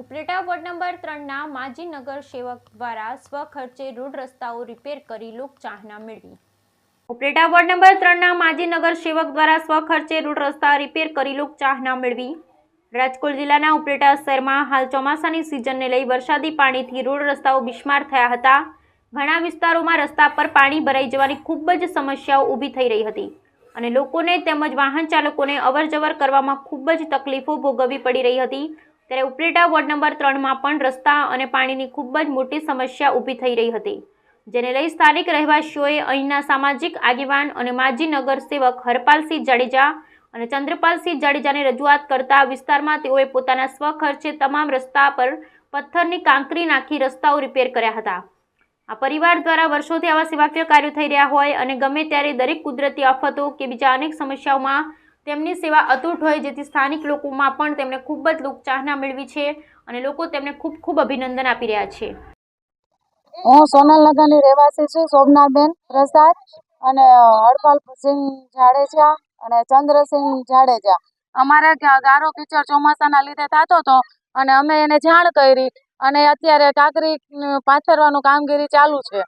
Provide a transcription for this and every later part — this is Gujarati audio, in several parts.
ઉપલેટા વોર્ડ નંબર ત્રણના માજી નગર સેવક દ્વારા સ્વખર્ચે રોડ રસ્તાઓ રિપેર કરી લોકચાહના મેળવી. ઉપલેટા વોર્ડ નંબર ત્રણના માજી નગર સેવક દ્વારા સ્વખર્ચે રોડ રસ્તા રિપેર કરી લોકચાહના મેળવી. રાજકોટ જિલ્લાના ઉપલેટા શહેરમાં હાલ ચોમાસાની સિઝનને લઈ વરસાદી પાણીથી રોડ રસ્તાઓ બિસ્માર થયા હતા. ઘણા વિસ્તારોમાં રસ્તા પર પાણી ભરાઈ જવાની ખૂબ જ સમસ્યાઓ ઊભી થઈ રહી હતી અને લોકોને તેમજ વાહન ચાલકોને અવરજવર કરવામાં ખૂબ જ તકલીફો ભોગવવી પડી રહી હતી. ત્યારે ઉપલેટા વોર્ડ નંબર ત્રણમાં પણ રસ્તા અને પાણીની ખૂબ જ મોટી સમસ્યા ઊભી થઈ રહી હતી, જેને લઈ સ્થાનિક રહેવાસીઓએ અહીંના સામાજિક આગેવાન અને માજી નગર સેવક હરપાલસિંહ જાડેજા અને ચંદ્રપાલસિંહ જાડેજાને રજૂઆત કરતા વિસ્તારમાં તેઓએ પોતાના સ્વખર્ચે તમામ રસ્તા પર પથ્થરની કાંકરી નાખી રસ્તાઓ રિપેર કર્યા હતા. આ પરિવાર દ્વારા વર્ષોથી આવા સેવાકીય કાર્યો થઈ રહ્યા હોય અને ગમે ત્યારે દરેક કુદરતી આફતો કે બીજા અનેક સમસ્યાઓમાં તેમની સેવા અતૂટ હોય, જેથી સ્થાનિક લોકોમાં પણ તેમણે ખૂબ જ લોકચાહના મેળવી છે અને લોકો તેમને ખૂબ ખૂબ અભિનંદન આપી રહ્યા છે. હું સોનલનગરની રહેવાસી છું, શોભનાબેન પ્રસાદ અને હરપાલસિંહ જાડેજા અને ચંદ્રસિંહ જાડેજા. અમારે ગારો કીચડ ચોમાસાના લીધે થતો હતો અને અમે એને જાણ કરી અને અત્યારે કાકરી પાથરવાનું કામગીરી ચાલુ છે.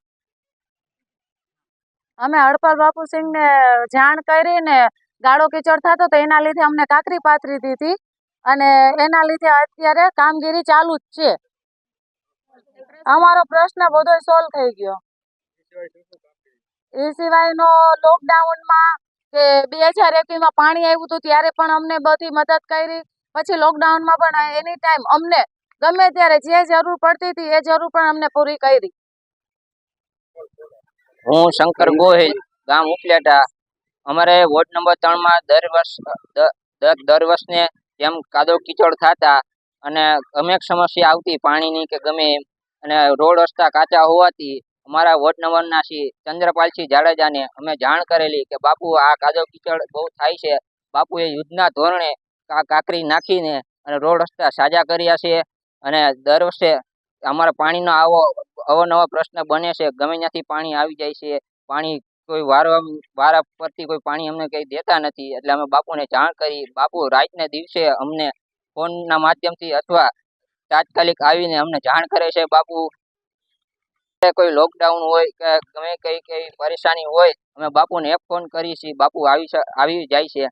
અમે હરપાલ બાપુસિંહને જાણ કરીને ગાળો કીચડ થતો તો એના લીધે અમને કાકરી પાથરી દીધી અને એના લીધે અત્યારે કામગીરી ચાલુ જ છે. અમારો પ્રશ્ન બધો સોલ્વ થઈ ગયો. એ સિવાયનો લોકડાઉનમાં કે બે હજાર એકવીસમાં પાણી આવ્યું હતું ત્યારે પણ અમને બધી મદદ કરી. પછી લોકડાઉનમાં પણ એની ટાઈમ અમને ગમે ત્યારે જે જરૂર પડતી હતી એ જરૂર પણ અમને પૂરી કરી. હું શંકર ગોહિલ, ગામ ઉપલેટા. અમારે વોર્ડ નંબર ત્રણમાં દર વર્ષ દર વર્ષને જેમ કાદવ કીચડ થતા અને અમેક સમસ્યા આવતી પાણીની કે ગમે અને રોડ રસ્તા કાચા હોવાથી અમારા વોર્ડ નંબરના શ્રી ચંદ્રપાલસિંહ જાડેજાને અમે જાણ કરેલી કે બાપુ, આ કાદવ કીચડ બહુ થાય છે. બાપુએ યુદ્ધના ધોરણે કાંકરી નાખીને અને રોડ રસ્તા સાજા કર્યા છે અને દર વર્ષે અમારા પાણીનો આવો, અવનવો પ્રશ્ન બને છે. ગમે ત્યાંથી પાણી આવી જાય છે, પાણી કોઈ વારવા વારા પરથી કોઈ પાણી અમને કંઈ દેતા નથી. એટલે અમે બાપુને જાણ કરી. બાપુ રાતને દિવસે અમને ફોનના માધ્યમથી અથવા તાત્કાલિક આવીને અમને જાણ કરે છે બાપુ. કોઈ લોકડાઉન હોય, કે ગમે કઈ કઈ પરેશાની હોય, અમે બાપુને એક ફોન કરીએ છીએ બાપુ આવી આવી જાય છે.